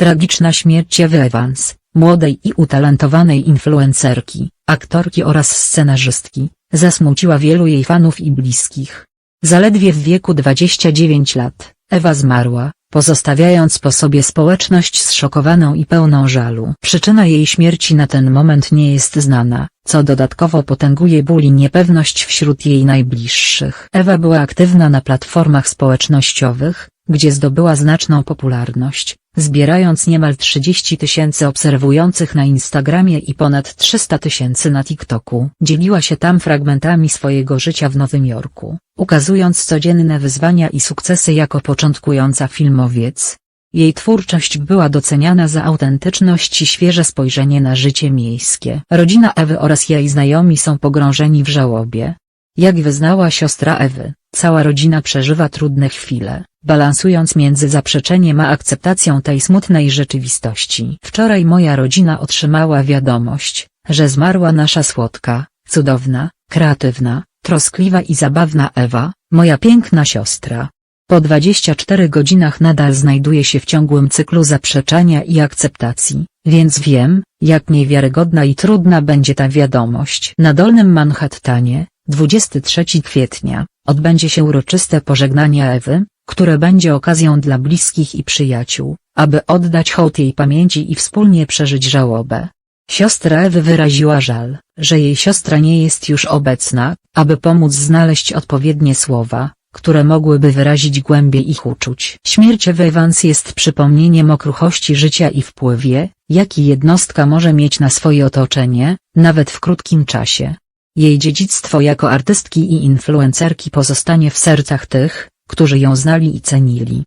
Tragiczna śmierć Ewy Evans, młodej i utalentowanej influencerki, aktorki oraz scenarzystki, zasmuciła wielu jej fanów i bliskich. Zaledwie w wieku 29 lat, Ewa zmarła, pozostawiając po sobie społeczność zszokowaną i pełną żalu. Przyczyna jej śmierci na ten moment nie jest znana, co dodatkowo potęguje ból i niepewność wśród jej najbliższych. Ewa była aktywna na platformach społecznościowych, gdzie zdobyła znaczną popularność, zbierając niemal 30 tysięcy obserwujących na Instagramie i ponad 300 tysięcy na TikToku. Dzieliła się tam fragmentami swojego życia w Nowym Jorku, ukazując codzienne wyzwania i sukcesy jako początkująca filmowiec. Jej twórczość była doceniana za autentyczność i świeże spojrzenie na życie miejskie. Rodzina Ewy oraz jej znajomi są pogrążeni w żałobie. Jak wyznała siostra Ewy, cała rodzina przeżywa trudne chwile, balansując między zaprzeczeniem a akceptacją tej smutnej rzeczywistości. Wczoraj moja rodzina otrzymała wiadomość, że zmarła nasza słodka, cudowna, kreatywna, troskliwa i zabawna Ewa, moja piękna siostra. Po 24 godzinach nadal znajduje się w ciągłym cyklu zaprzeczania i akceptacji, więc wiem, jak niewiarygodna i trudna będzie ta wiadomość. Na Dolnym Manhattanie, 23 kwietnia, odbędzie się uroczyste pożegnanie Ewy, które będzie okazją dla bliskich i przyjaciół, aby oddać hołd jej pamięci i wspólnie przeżyć żałobę. Siostra Ewy wyraziła żal, że jej siostra nie jest już obecna, aby pomóc znaleźć odpowiednie słowa, które mogłyby wyrazić głębię ich uczuć. Śmierć Ewy Evans jest przypomnieniem okruchości życia i wpływie, jaki jednostka może mieć na swoje otoczenie, nawet w krótkim czasie. Jej dziedzictwo jako artystki i influencerki pozostanie w sercach tych, którzy ją znali i cenili.